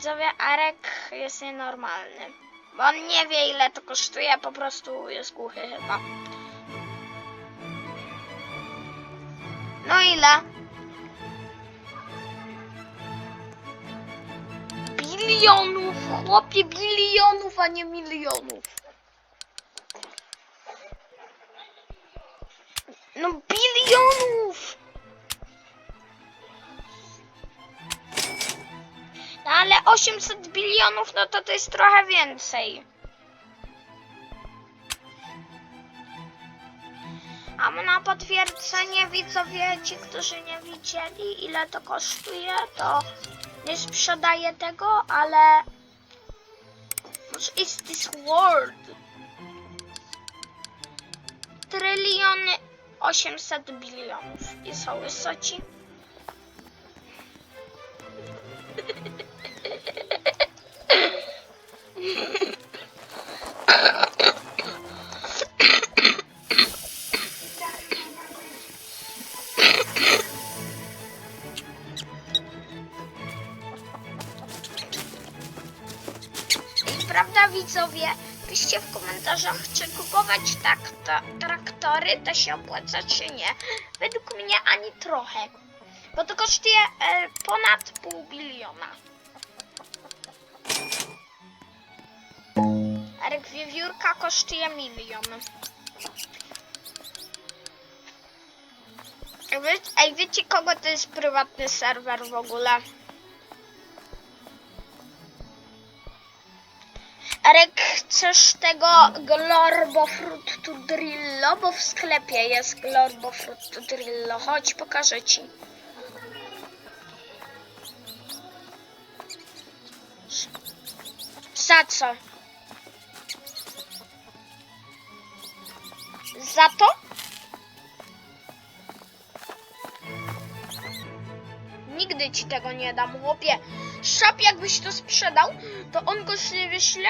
Widzowie, Arek jest nienormalny. Bo on nie wie ile to kosztuje, po prostu jest głuchy chyba. No ile? Bilionów, chłopie, bilionów, a nie milionów. No bilionów! Ale 800 bilionów, no to to jest trochę więcej. A na potwierdzenie widzowie, ci, którzy nie widzieli ile to kosztuje, to nie sprzedaję tego, ale... What is this word? Tryliony 800 bilionów. I są wysoci. Kupować tak, traktory to się opłaca, czy nie. Według mnie ani trochę, bo to kosztuje e, ponad pół biliona. Arek Wiewiórka kosztuje milion. Ej, wie, ej, wiecie kogo to jest prywatny serwer w ogóle? Arek, chcesz tego Glorbo Fruit to Drillo? Bo w sklepie jest Glorbo Fruit to Drillo. Chodź, pokażę ci. Za co? Za to? Nigdy ci tego nie dam, chłopie. Shop jakbyś to sprzedał, to on go sobie wyśle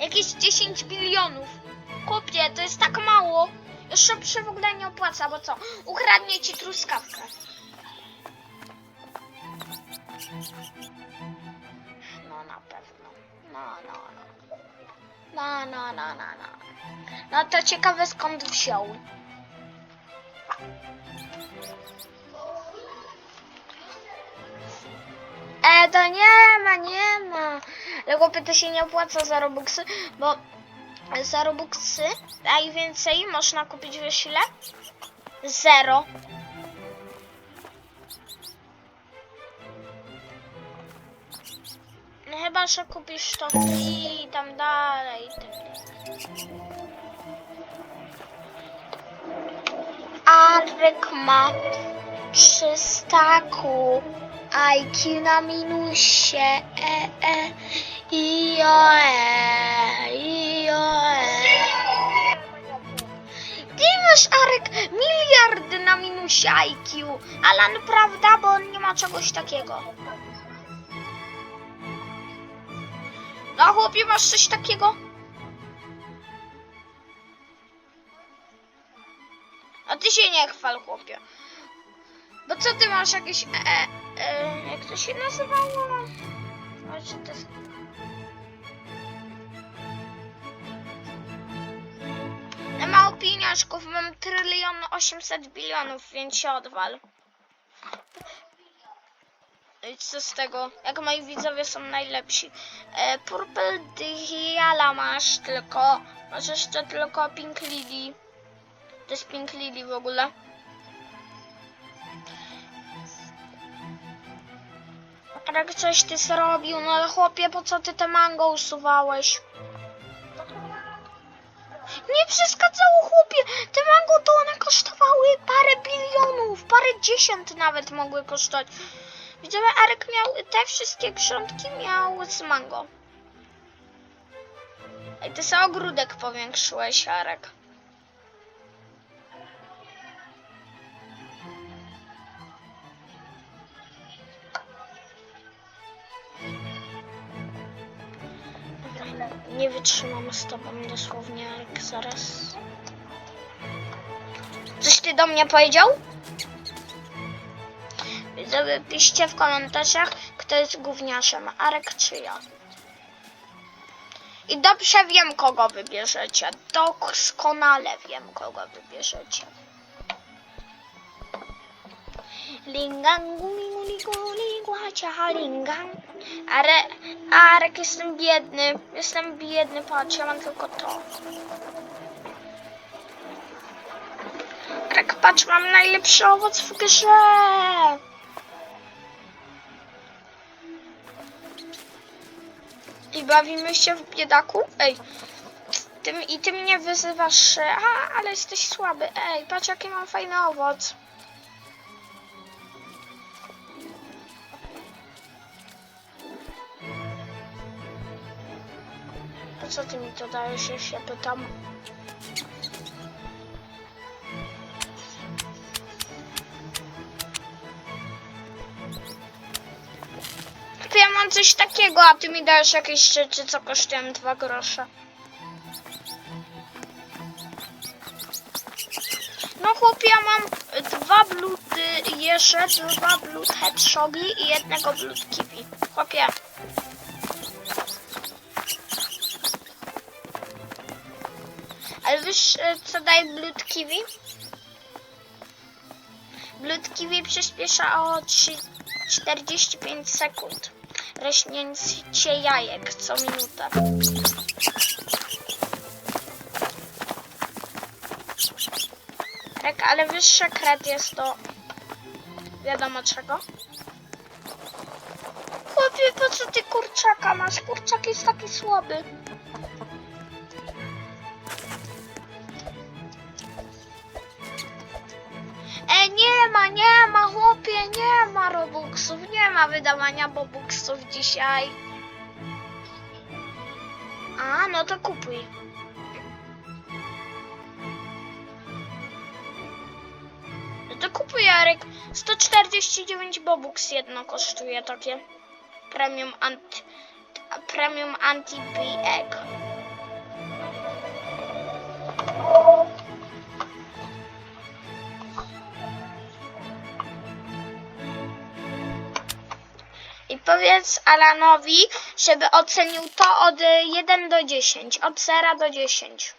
jakieś 10 bilionów. Chłopie, to jest tak mało. Shop się w ogóle nie opłaca, bo co? Ukradnie ci truskawkę. No na pewno. No, no, no. No, no, no, no, no. No to ciekawe skąd wziął. E, to nie ma, nie ma. Ale chłopie, to się nie opłaca za Robuxy, bo za Robuxy najwięcej można kupić wiesz? Zero. No chyba, że kupisz to i tam dalej. i tak. Arek ma 300 ku IQ na minusie e, e, i o, e, i o, e. Ty masz Arek miliardy na minusie IQ, Alan prawda, bo on nie ma czegoś takiego. No chłopie, masz coś takiego? A ty się nie chwal, chłopie. Bo co ty masz jakieś. E, e, jak to się nazywało? Znaczy to jest... Ja mało pieniążków, mam trylion 800 bilionów, więc się odwal. I co z tego? Jak moi widzowie są najlepsi. E, Purple Diala masz tylko. Masz jeszcze tylko Pink Lily. To jest Pink Lily w ogóle. Jak coś ty zrobił, no ale chłopie, po co ty te mango usuwałeś? Nie przeszkadzało chłopie, te mango to one kosztowały parę bilionów, parę dziesiąt nawet mogły kosztować. Widziałem, Arek miał te wszystkie grządki miał z mango. Ej, ty sobie ogródek powiększyłeś, Arek. Wytrzymam z tobą dosłownie, Arek, zaraz. Coś ty do mnie powiedział? Widzowie, w komentarzach, kto jest gówniarzem, Arek czy ja. I dobrze wiem, kogo wybierzecie. Doskonale wiem, kogo wybierzecie. Lingangu, lingu, lingu, lingu, hacia, lingang. Ale, Arek, jestem biedny. Jestem biedny, patrz, ja mam tylko to. Arek, patrz, mam najlepszy owoc w grze. I bawimy się w biedaku? Ej, ty, i ty mnie wyzywasz, a, ale jesteś słaby. Ej, patrz jaki mam fajny owoc. Po co ty mi to dajesz, ja się pytam. Ja mam coś takiego, a ty mi dajesz jakieś rzeczy, co kosztują dwa grosze. No chłopie, ja mam dwa bluty jeże, dwa blut hedgehogi i jednego blut kiwi. Chłopie. Ale wiesz, e, co daje blut kiwi? Blut kiwi przyspiesza o 3, 45 sekund. Rośnięcie jajek co minutę. Tak, ale wyższy kred jest to wiadomo czego. Chłopie, po co ty kurczaka masz? Kurczak jest taki słaby. Nie ma, chłopie, nie ma robuxów, nie ma wydawania bobuxów dzisiaj. A, no to kupuj. No to kupuj, Jarek. 149 bobux jedno kosztuje takie. Premium anti... Premium anti-egg. Powiedz Alanowi, żeby ocenił to od y, 1 do 10. Od 0 do 10.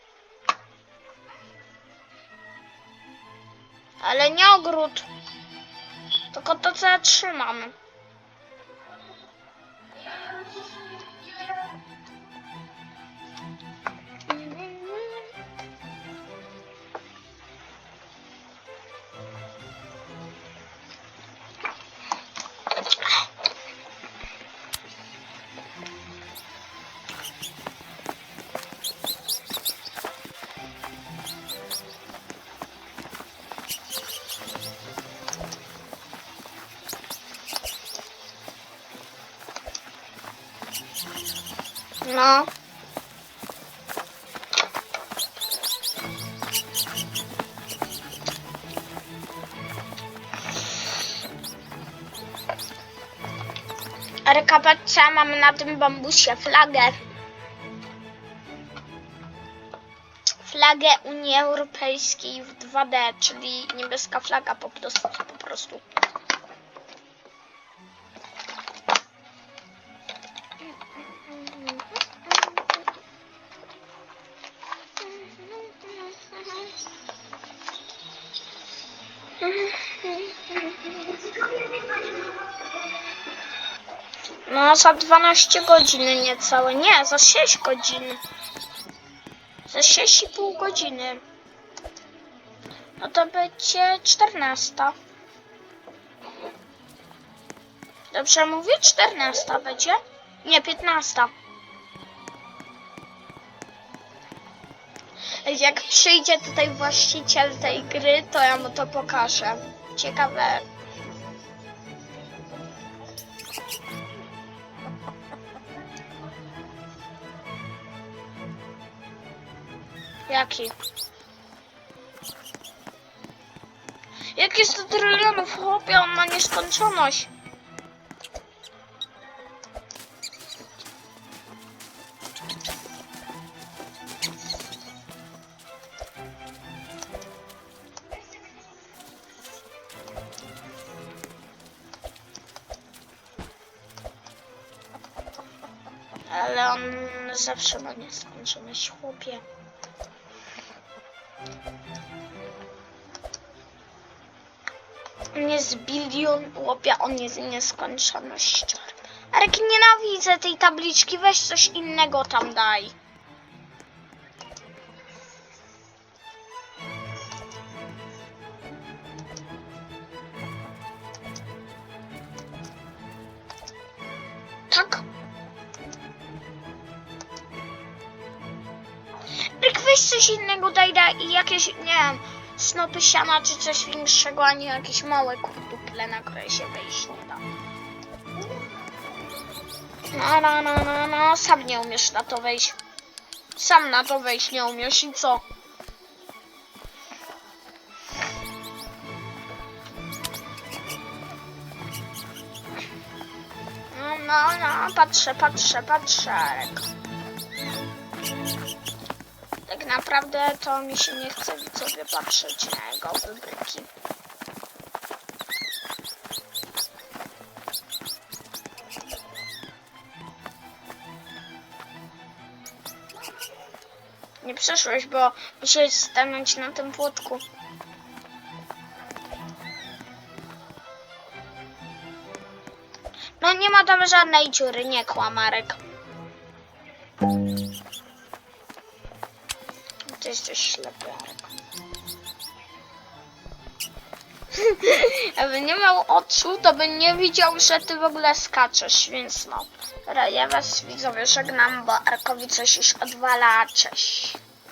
Ale nie ogród. Tylko to, co ja trzymam. No. Rekapacja mamy na tym bambusie flagę. Flagę Unii Europejskiej w 2D, czyli niebieska flaga po prostu. Po prostu. No, za 12 godzin niecałe. Nie, za 6 godzin. Za 6,5 godziny. No to będzie 14. Dobrze mówię? 14 będzie? Nie, 15. Jak przyjdzie tutaj właściciel tej gry, to ja mu to pokażę. Ciekawe. Jaki? Jakie 100 trylionów, chłopie, on ma nieskończoność. Ale on zawsze ma nieskończoność, chłopie. On jest bilion, chłopie, on jest nieskończonością. Arek, nienawidzę tej tabliczki, weź coś innego tam daj. Tak. Arek, weź coś innego daj, daj jakieś, nie wiem, snopy siana czy coś większego, a nie jakieś małe kurtuple, na które się wejść nie da. No, no, no, no, no, sam nie umiesz na to wejść. Sam na to wejść nie umiesz i co? No, no, no, patrzę, patrzę, patrzę. Naprawdę to mi się nie chce widzowie patrzeć na jego wybryki. Nie przeszłeś, bo musiałeś stanąć na tym płotku. No nie ma tam żadnej dziury, nie kłamarek. Jesteś ślepy, Arek. Jakby nie miał oczu, to by nie widział, że ty w ogóle skaczesz, więc no. Dobra, ja was widzowie żegnam, bo Arkowi coś już odwala. Cześć.